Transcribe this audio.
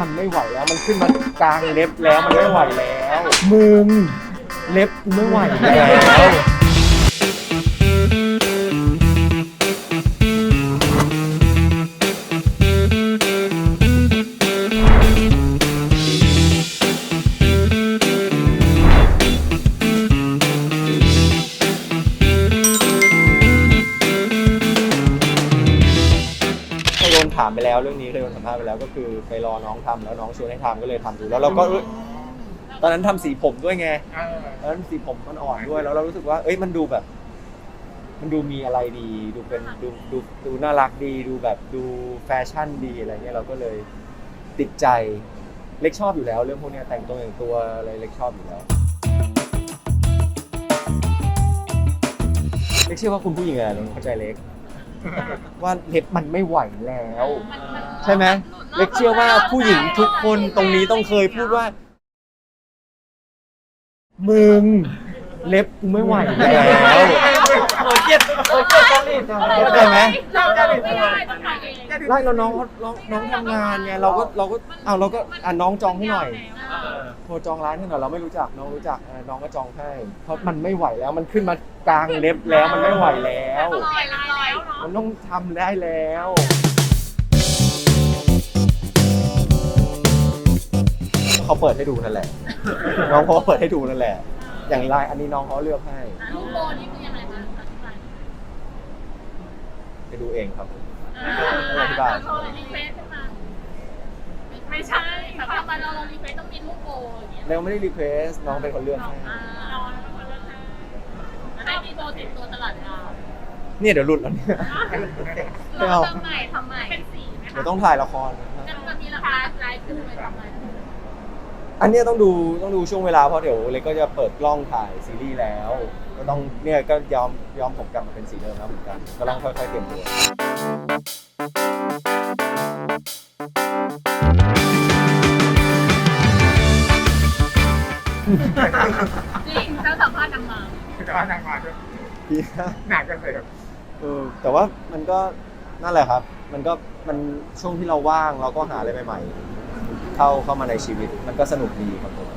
มันไม่ไหวแล้ว มันขึ้นมากลางเล็บแล้ว มันไม่ไหวแล้ว มึง เล็บไม่ไหวแล้วามไปแล้วเรื่องนี้เคยโดนสัมภาษณ์ไปแล้วก็คือไปรอน้องทำแล้วน้องชวนให้ทำก็เลยทำดูแล้วเราก็เอ้ยตอนนั้นทำสีผมด้วยไงตอนนั้นสีผมมันอ่อนด้วยแล้วเรารู้สึกว่า เอ้ยมันดูแบบ มันดูมีอะไรดี ดูเป็นดูดูดูน่ารักดี ดูแบบดูแฟชั่นดีอะไรเงี้ยเราก็เลยติดใจเล็กชอบอยู่แล้ว เรื่องพวกเนี้ยแต่งตัวอย่างตัวอะไรเล็กชอบอยู่แล้วเล็กเชื่อว่าคุณผู้หญิงอะไรเข้าใจเล็ก ว่าเล็บมันไม่ไหวแล้ว ใช่ไหมเล็กเชื่อว่าผู้หญิงทุกคนตรงนี้ต้องเคยพูดว่า มึง เล็บกูไม่ไหวแล้วโอเกียดโอเกียดจริตเข้าใจไหมไม่ได้ต้องถ่ายเอง ไล่เราน้องเขาน้องน้องทำงานไงเราก็เราก็เอาเราก็อะน้องจองให้หน่อย โทรจองร้านให้หน่อยเราไม่รู้จักน้องรู้จักเออน้องก็จองให้เพราะมันไม่ไหวแล้วมันขึ้นมากลางเล็บแล้วมันไม่ไหวแล้ว ลอยแล้วเนาะมันต้องทำได้แล้ว เขาเปิดให้ดูนั่นแหละ น้องเขาก็เปิดให้ดูนั่นแหละ อย่างไลน์อันนี้น้องเขาเลือกให้ ลูกโบนี่คือยังไงคะอธิบายไปดูเองครับอ่าเราโชว์รีเควสขึ้นมา ไม่ใช่แต่ว่าเราเรารีเควสต้องมีลูกโบอย่างเงี้ยเร็วไม่ได้รีเควสน้องเป็นคนเลือกให้อ่าเราเป็นคนเลือกให้ให้มีโบติดตัวตลอดเวลาเนี่ยเดี๋ยวหลุดแล้วเนี่ยไม่เอาทำใหม่ทำใหม่เป็นสีไหมเดี๋ยวคะต้องถ่ายละครนะครับจะมีราคาไลฟ์ขึ้นไปทำไมอันเนี้ยต้องดูต้องดูช่วงเวลาเพราะเดี๋ยวเล็กก็จะเปิดกล้องถ่ายซีรีส์แล้ว ก็ต้องเนี่ยก็ยอมยอมผมกลับมาเป็นสีเดิมแล้วเหมือนกันก็ต้องค่อยๆเตรียมตัว จริงถ้าสัมภาษณ์นางมาจะเอานางมาด้วยดีนะหนักกันเลยเออแต่ว่ามันก็นั่นแหละครับ มันก็มันช่วงที่เราว่างเราก็หาอะไรใหม่ ๆ เข้าเข้ามาในชีวิตมันก็สนุกดีครับผม